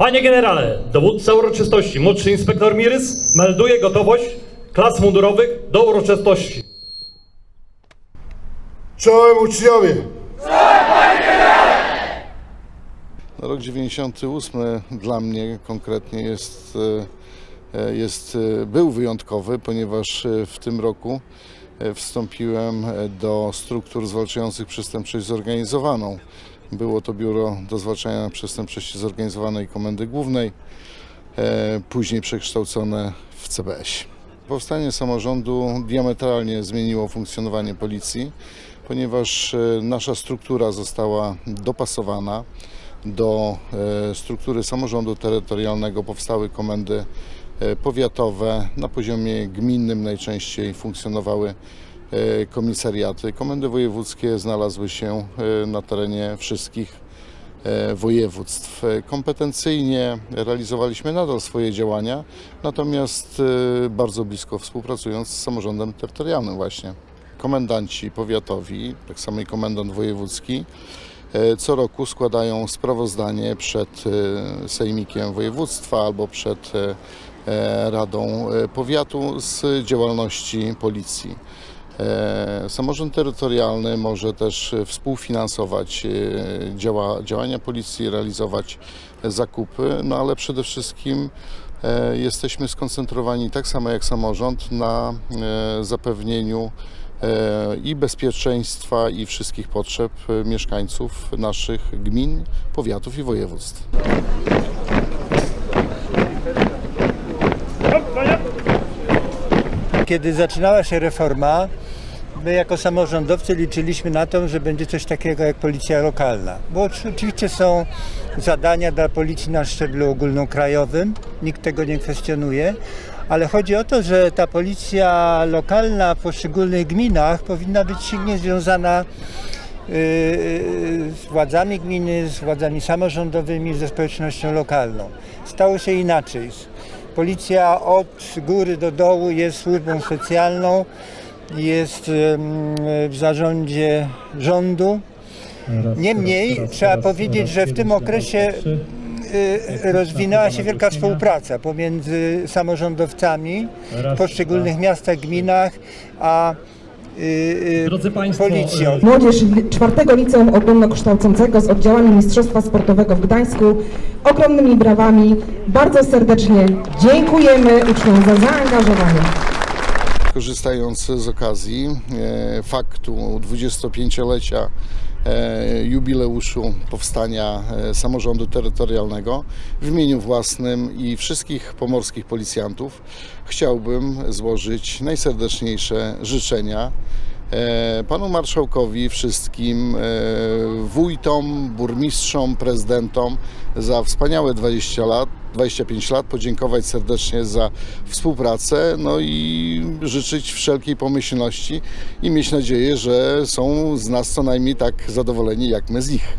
Panie generale, dowódca uroczystości, młodszy inspektor Mirys, melduje gotowość klas mundurowych do uroczystości. Czołem uczniowie! No, Rok 98 dla mnie konkretnie jest, e, jest, e, był wyjątkowy, ponieważ e, w tym roku e, wstąpiłem e, do struktur zwalczających przestępczość zorganizowaną. Było to Biuro do Zwalczania Przestępczości Zorganizowanej Komendy Głównej, e, później przekształcone w CBS. Powstanie samorządu diametralnie zmieniło funkcjonowanie policji, ponieważ e, nasza struktura została dopasowana do e, struktury samorządu terytorialnego. Powstały komendy powiatowe, na poziomie gminnym najczęściej funkcjonowały komisariaty. Komendy wojewódzkie znalazły się e, na terenie wszystkich e, województw. E, Kompetencyjnie realizowaliśmy nadal swoje działania, natomiast e, bardzo blisko współpracując z samorządem terytorialnym właśnie. Komendanci powiatowi, tak samo i komendant wojewódzki, e, co roku składają sprawozdanie przed e, Sejmikiem Województwa albo przed e, e, Radą e, Powiatu z działalności policji. E, Samorząd terytorialny może też e, współfinansować e, działa, działania policji, realizować zakupy, no ale przede wszystkim jesteśmy skoncentrowani tak samo jak samorząd na zapewnieniu i bezpieczeństwa i wszystkich potrzeb mieszkańców naszych gmin, powiatów i województw. Kiedy zaczynała się reforma, my jako samorządowcy liczyliśmy na to, że będzie coś takiego jak policja lokalna. Bo oczy- oczywiście są zadania dla policji na szczeblu ogólnokrajowym, nikt tego nie kwestionuje, ale chodzi o to, że ta policja lokalna w poszczególnych gminach powinna być silnie związana yy, z władzami gminy, z władzami samorządowymi, ze społecznością lokalną. Stało się inaczej. Policja od góry do dołu jest służbą specjalną, jest w zarządzie rządu. Niemniej trzeba powiedzieć, że w tym okresie y, rozwinęła się wielka współpraca pomiędzy samorządowcami w poszczególnych miastach, gminach, a y, y, Drodzy Państwo, policją. Młodzież czwartego liceum ogólnokształcącego z oddziałami Mistrzostwa Sportowego w Gdańsku ogromnymi brawami bardzo serdecznie dziękujemy uczniom za zaangażowanie. Korzystając z okazji e, faktu 25-lecia e, jubileuszu powstania e, samorządu terytorialnego w imieniu własnym i wszystkich pomorskich policjantów chciałbym złożyć najserdeczniejsze życzenia panu marszałkowi, wszystkim e, wójtom, burmistrzom, prezydentom za wspaniałe 20 lat. 25 lat, podziękować serdecznie za współpracę, no i życzyć wszelkiej pomyślności i mieć nadzieję, że są z nas co najmniej tak zadowoleni jak my z nich.